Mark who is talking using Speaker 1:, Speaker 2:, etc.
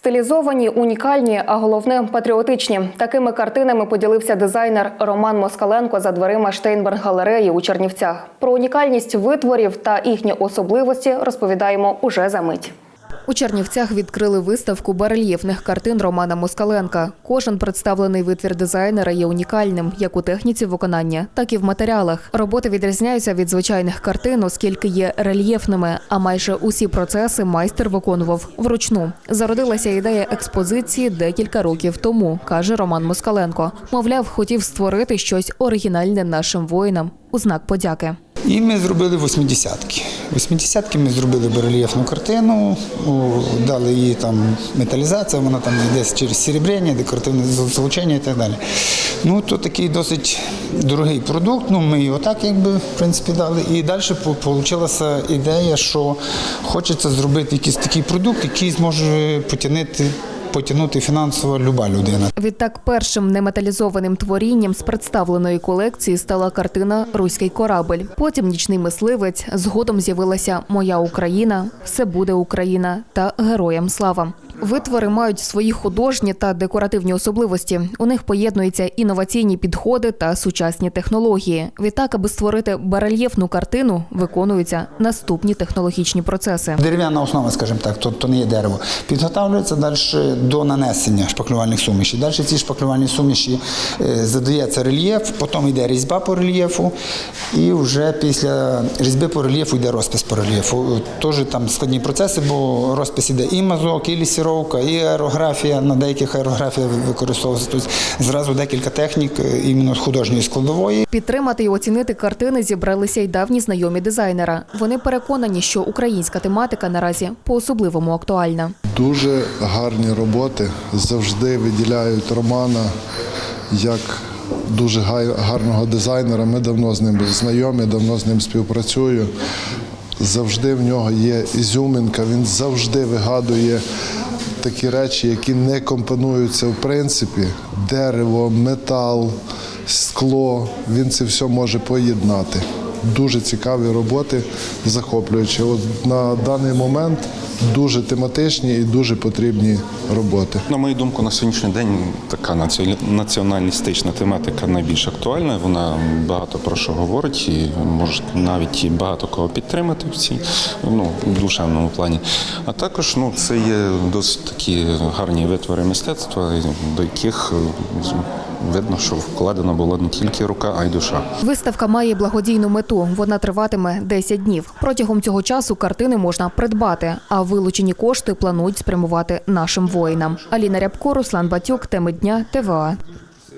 Speaker 1: Стилізовані, унікальні, а головне патріотичні. Такими картинами поділився дизайнер Роман Москаленко за дверима Штейнберг галереї у Чернівцях. Про унікальність витворів та їхні особливості розповідаємо уже за мить. У Чернівцях відкрили виставку барельєфних картин Романа Москаленка. Кожен представлений витвір дизайнера є унікальним як у техніці виконання, так і в матеріалах. Роботи відрізняються від звичайних картин, оскільки є рельєфними, а майже усі процеси майстер виконував вручну. Зародилася ідея експозиції декілька років тому, каже Роман Москаленко. Мовляв, хотів створити щось оригінальне нашим воїнам у знак подяки.
Speaker 2: І ми зробили 80-ки. 80-ки ми зробили барельєфну картину, дали їй там металізацію, вона там йде через серебряння, декоративне залучення і так далі. Ну, то такий досить дорогий продукт, ну ми його так якби в принципі дали. І далі вийшла ідея, що хочеться зробити якийсь такий продукт, який зможе потягнути, потягнути фінансово люба людина.
Speaker 1: Відтак, першим неметалізованим творінням з представленої колекції стала картина Руський корабель. Потім нічний мисливець. Згодом з'явилася Моя Україна, Все буде Україна та Героям слава. Витвори мають свої художні та декоративні особливості. У них поєднуються інноваційні підходи та сучасні технології. Відтак, аби створити барельєфну картину, виконуються наступні технологічні процеси.
Speaker 2: Дерев'яна основа, скажімо так, то, то не є дерево. Підготавлюється далі до нанесення шпаклювальних сумішей. Далі ці шпаклювальні суміші е, задається рельєф, потім йде різьба по рельєфу, і вже після різьби по рельєфу йде розпис по рельєфу. Теж там складні процеси, бо розпис іде і мазок, і лісіровка, і аерографія. На деяких аерографія використовується. Тобто зразу декілька технік іменно художньої складової.
Speaker 1: Підтримати і оцінити картини зібралися й давні знайомі дизайнера. Вони переконані, що українська тематика наразі по-особливому актуальна.
Speaker 3: Дуже гарні роботи завжди виділяють Романа як дуже гарного дизайнера. Ми давно з ним знайомі, давно з ним співпрацюю. Завжди в нього є ізюминка, він завжди вигадує такі речі, які не компонуються в принципі. Дерево, метал, скло. Він це все може поєднати. Дуже цікаві роботи, захоплюючі. От на даний момент дуже тематичні і дуже потрібні роботи.
Speaker 4: На мою думку, на сьогоднішній день така націоналістична тематика найбільш актуальна. Вона багато про що говорить і може навіть і багато кого підтримати в цій ну, душевному плані. А також ну, це є досить такі гарні витвори мистецтва, до яких видно, що вкладена була не тільки рука, а й душа.
Speaker 1: Виставка має благодійну мету. Вона триватиме 10 днів. Протягом цього часу картини можна придбати, а вилучені кошти планують спрямувати нашим воїнам. Аліна Рябко, Руслан Батюк, теми дня ТВА.